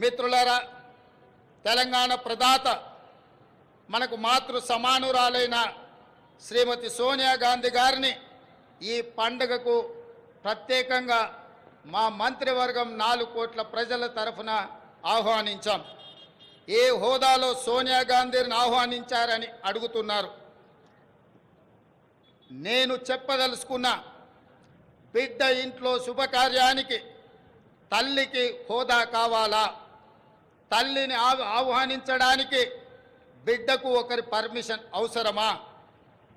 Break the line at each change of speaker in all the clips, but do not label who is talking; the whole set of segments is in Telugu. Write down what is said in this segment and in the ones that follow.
మిత్రులరా తెలంగాణ ప్రదాత మనకు మాతృ సమానురాలైన శ్రీమతి సోనియా గాంధీ గారిని ఈ పండుగకు ప్రత్యేకంగా మా మంత్రివర్గం నాలుగు కోట్ల ప్రజల తరఫున ఆహ్వానించాం. ఏ హోదాలో సోనియా గాంధీని ఆహ్వానించారని అడుగుతున్నారు. నేను చెప్పదలుచుకున్న బిడ్డ ఇంట్లో శుభకార్యానికి తల్లికి హోదా కావాలా? తల్లిని ఆహ్వానించడానికి బిడ్డకు ఒకరి పర్మిషన్ అవసరమా?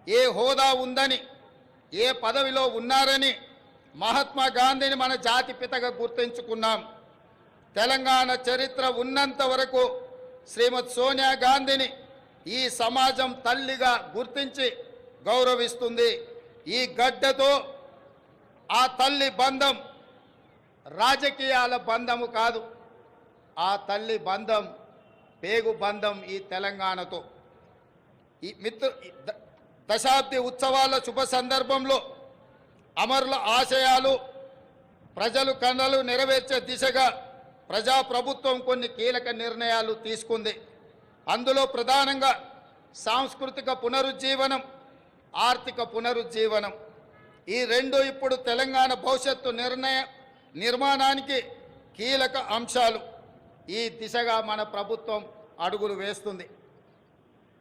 ఏ హోదా ఉందని ఏ పదవిలో ఉన్నారని మహాత్మా గాంధీని మన జాతి పితగా గుర్తించుకున్నాం. తెలంగాణ చరిత్ర ఉన్నంత వరకు శ్రీమతి సోనియా గాంధీని ఈ సమాజం తల్లిగా గుర్తించి గౌరవిస్తుంది. ఈ గడ్డతో ఆ తల్లి బంధం రాజకీయాల బంధము కాదు. ఆ తల్లి బంధం పేగు బంధం ఈ తెలంగాణతో. ఈ మిత్రు ద- దశాబ్ది ఉత్సవాల శుభ సందర్భంలో అమరుల ఆశయాలు ప్రజలు కన్నలు నెరవేర్చే దిశగా ప్రజాప్రభుత్వం కొన్ని కీలక నిర్ణయాలు తీసుకుంది. అందులో ప్రధానంగా సాంస్కృతిక పునరుజ్జీవనం ఆర్థిక పునరుజ్జీవనం. ఈ రెండు ఇప్పుడు తెలంగాణ భవిష్యత్తు నిర్ణయ నిర్మాణానికి కీలక అంశాలు. ఈ దిశగా మన ప్రభుత్వం అడుగులు వేస్తుంది.